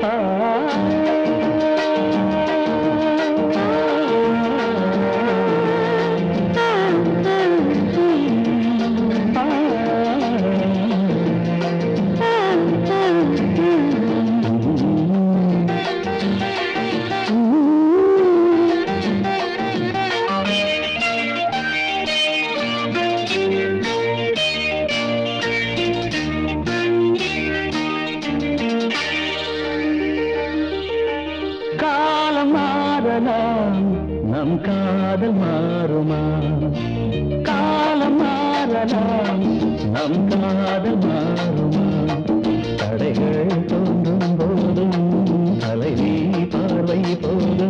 காலம் மாறலாம் நம் காதல் மாறுமா? காலம் மாறலாம். நம் காதல் மாறுமா? தடைகள் தோன்றும் போதும் தலைவி பார்வை போதும்.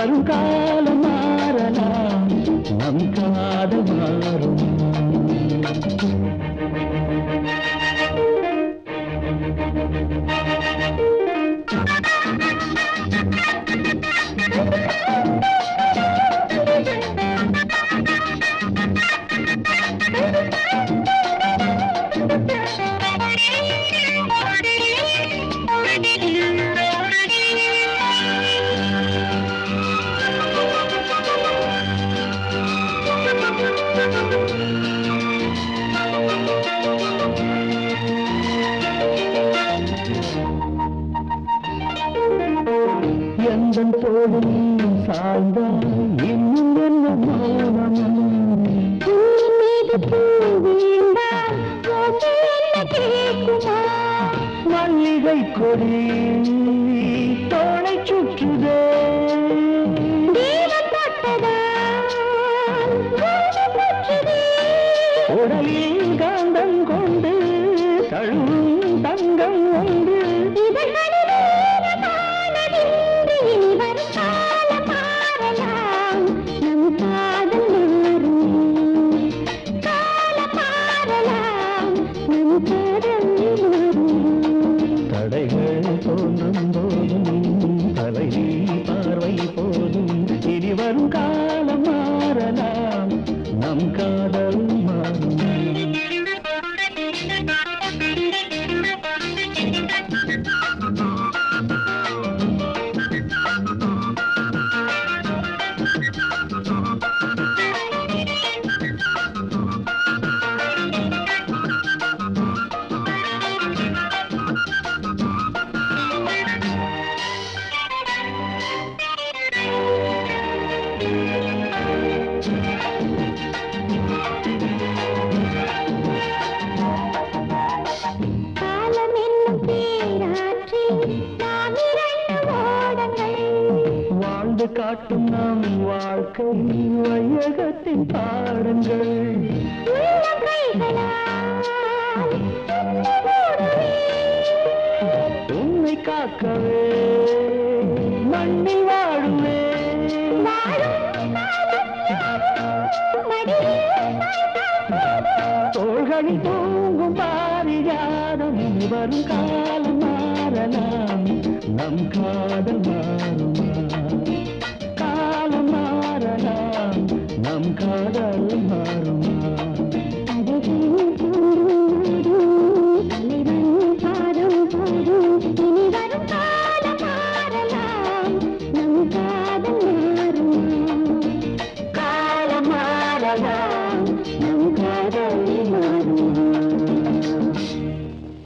போதும் இனி வரும் காலம் மாறலாம் நம் காதல் மாறுமா தோழி இன்னும் என்ன மௌனம் மல்லிகை கொடி சுற்றுதே. உடலில் காந்தம் கொண்டு தழுவும் தங்கம் நம் காதல் வாழ்ந்து காட்டும் நம் வாழ்க்கை வையகத்தின் பாடங்கள். உன்னை காக்கவே மண்ணில் வாழுவே. வாழும் தோள்களில் தூங்கும் பாரிஜாதம் வரும் காலம் மாறலாம். நம் காதல் மாறுமா? காதல்